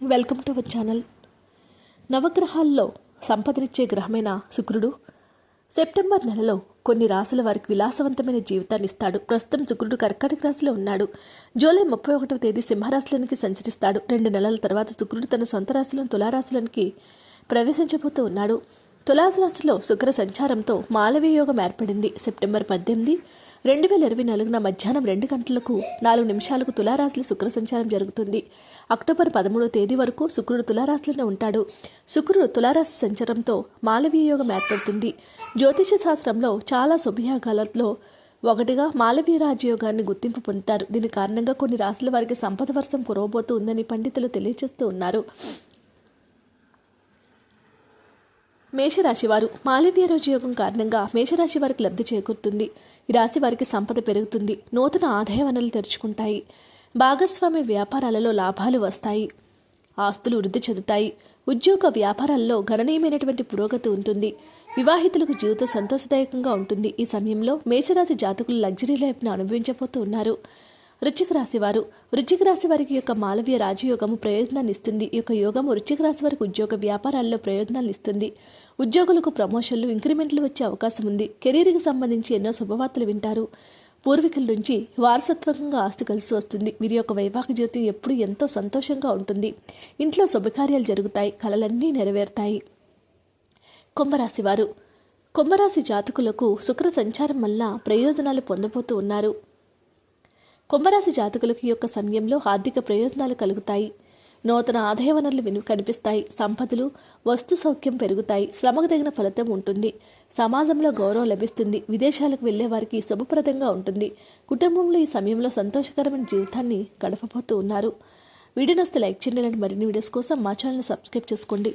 Welcome to our channel. నవగ్రహాల్లో సంపదనిచ్చే గ్రహమైన శుక్రుడు సెప్టెంబర్ నెలలో కొన్ని రాశుల వారికి విలాసవంతమైన జీవితాన్ని ఇస్తాడు. ప్రస్తుతం శుక్రుడు కర్కాటక రాశిలో ఉన్నాడు. జూలై ముప్పై ఒకటవ తేదీ సింహరాశిలోనికి సంచరిస్తాడు. రెండు నెలల తర్వాత శుక్రుడు తన సొంత రాశిలోని తులారాశిలోనికి ప్రవేశించబోతూ ఉన్నాడు. తులారాశిలో శుక్ర సంచారంతో మాలవీయ యోగం ఏర్పడింది. సెప్టెంబర్ పద్దెనిమిది రెండు వేల ఇరవై నాలుగున మధ్యాహ్నం రెండు గంటలకు నాలుగు నిమిషాలకు తులారాశుల శుక్ర సంచారం జరుగుతుంది. అక్టోబర్ పదమూడో తేదీ వరకు శుక్రుడు తులారాశిలోనే ఉంటాడు. శుక్రుడు తులారాశి సంచారంతో మాలవీయ యోగం ఏర్పడుతుంది. జ్యోతిష శాస్త్రంలో చాలా శుభయోగాలలో ఒకటిగా మాలవీయ రాజయోగాన్ని గుర్తింపు పొందుతారు. దీని కారణంగా కొన్ని రాశుల వారికి సంపద వర్షం కురవబోతూ ఉందని పండితులు తెలియజేస్తూ ఉన్నారు. మేషరాశి వారు మాలవీయ రోజు యోగం కారణంగా మేషరాశి వారికి లబ్ధి చేకూరుతుంది. ఈ రాశి వారికి సంపద పెరుగుతుంది. నూతన ఆదాయ వనరులు తెరుచుకుంటాయి. భాగస్వామ్య వ్యాపారాలలో లాభాలు వస్తాయి. ఆస్తులు వృద్ధి చెందుతాయి. ఉద్యోగ వ్యాపారాల్లో గణనీయమైనటువంటి పురోగతి ఉంటుంది. వివాహితులకు జీవితం సంతోషదాయకంగా ఉంటుంది. ఈ సమయంలో మేషరాశి జాతకులు లగ్జరీ లైఫ్ను అనుభవించబోతూ ఉన్నారు. వృశ్చిక రాశి వారు వృశ్చిక రాశి వారికి యొక్క మాలవీయ రాజయోగము ప్రయోజనాన్ని ఇస్తుంది. ఈ యొక్క యోగము వృశ్చిక రాశి వారికి ఉద్యోగ వ్యాపారాల్లో ప్రయోజనాలు ఇస్తుంది. ఉద్యోగులకు ప్రమోషన్లు ఇంక్రిమెంట్లు వచ్చే అవకాశం ఉంది. కెరీర్కి సంబంధించి ఎన్నో శుభవార్తలు వింటారు. పూర్వీకుల నుంచి వారసత్వంగా ఆస్తి కలిసి వస్తుంది. వీరి యొక్క వైవాహిక జీవితం ఎప్పుడు ఎంతో సంతోషంగా ఉంటుంది. ఇంట్లో శుభకార్యాలు జరుగుతాయి. కలలన్నీ నెరవేరుతాయి. కుంభరాశి వారు. కుంభరాశి జాతకులకు శుక్ర సంచారం వల్ల ప్రయోజనాలు పొందబోతూ ఉన్నారు. కుంభరాశి జాతకులకు ఈ యొక్క సమయంలో ఆర్థిక ప్రయోజనాలు కలుగుతాయి. నూతన ఆదాయ వనరులు విను కనిపిస్తాయి. సంపదలు వస్తు సౌఖ్యం పెరుగుతాయి. శ్రమకు తగిన ఫలితం ఉంటుంది. సమాజంలో గౌరవం లభిస్తుంది. విదేశాలకు వెళ్ళే వారికి శుభప్రదంగా ఉంటుంది. కుటుంబంలో ఈ సమయంలో సంతోషకరమైన జీవితాన్ని గడపబోతూ ఉన్నారు. వీడియో నస్తే లైక్ చేయండి. మరిన్ని వీడియోస్ కోసం మా ఛానల్ సబ్స్క్రైబ్ చేసుకోండి.